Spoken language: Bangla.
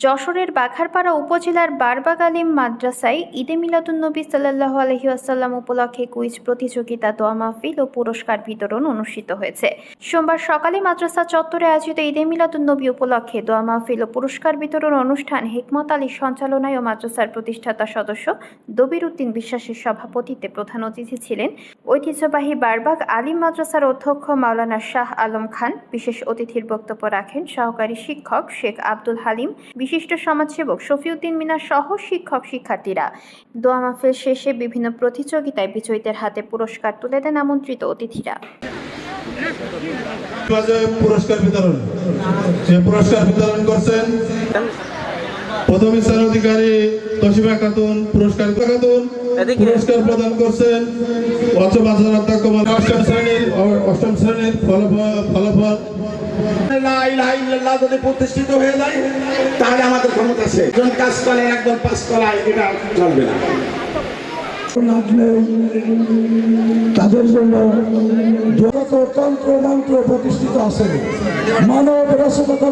যশোরের বাঘারপাড়া উপজেলার বারবাগ আলিম মাদ্রাসায় ঈদে মিলাদুন্নবী সাল্লাহ আলহি আসাল্লাম উপলক্ষে কুইজ প্রতিযোগিতা দোয়া মাহফিল ও পুরস্কার বিতরণ অনুষ্ঠিত হয়েছে। সোমবার সকালে মাদ্রাসা চত্বরে আয়োজিত ঈদে মিলাদুন্নবী উপলক্ষে দোয়া মাহফিল ও পুরস্কার বিতরণ অনুষ্ঠান হেকমত আলীর সঞ্চালনায় ও মাদ্রাসার প্রতিষ্ঠাতা সদস্য দবির উদ্দিন বিশ্বাসের সভাপতিত্বে প্রধান অতিথি ছিলেন ঐতিহ্যবাহী বারবাগ আলিম মাদ্রাসার অধ্যক্ষ মাওলানা শাহ আলম খান। বিশেষ অতিথির বক্তব্য রাখেন সহকারী শিক্ষক শেখ আব্দুল হালিম বিশিষ্ট সমাজসেবক শফিউদ্দিন মিনা সহ শিক্ষক শিক্ষার্থীরা। দোয়া মাহফিল শেষে বিভিন্ন প্রতিযোগিতায় বিজয়ীদের হাতে পুরস্কার তুলে দেন আমন্ত্রিত অতিথিরা। পুরস্কার বিতরণ। যে পুরস্কার বিতরণ করছেন প্রথম স্থান অধিকারী তসিমা খাতুন পুরস্কার খাতুন। পুরস্কার প্রদান করছেন অধ্যক্ষ অষ্টম শ্রেণির অষ্টম শ্রেণির ফলাফল ফলাফল। যদি প্রতিষ্ঠিত হয়ে যায় তাহলে আমাদের ক্ষমতা আছে। একজন কাজ করে একজন পাস করায় এটা চলবে না। তাদের জন্য যত তন্ত্র মন্ত্র প্রতিষ্ঠিত আছে মানব রসতা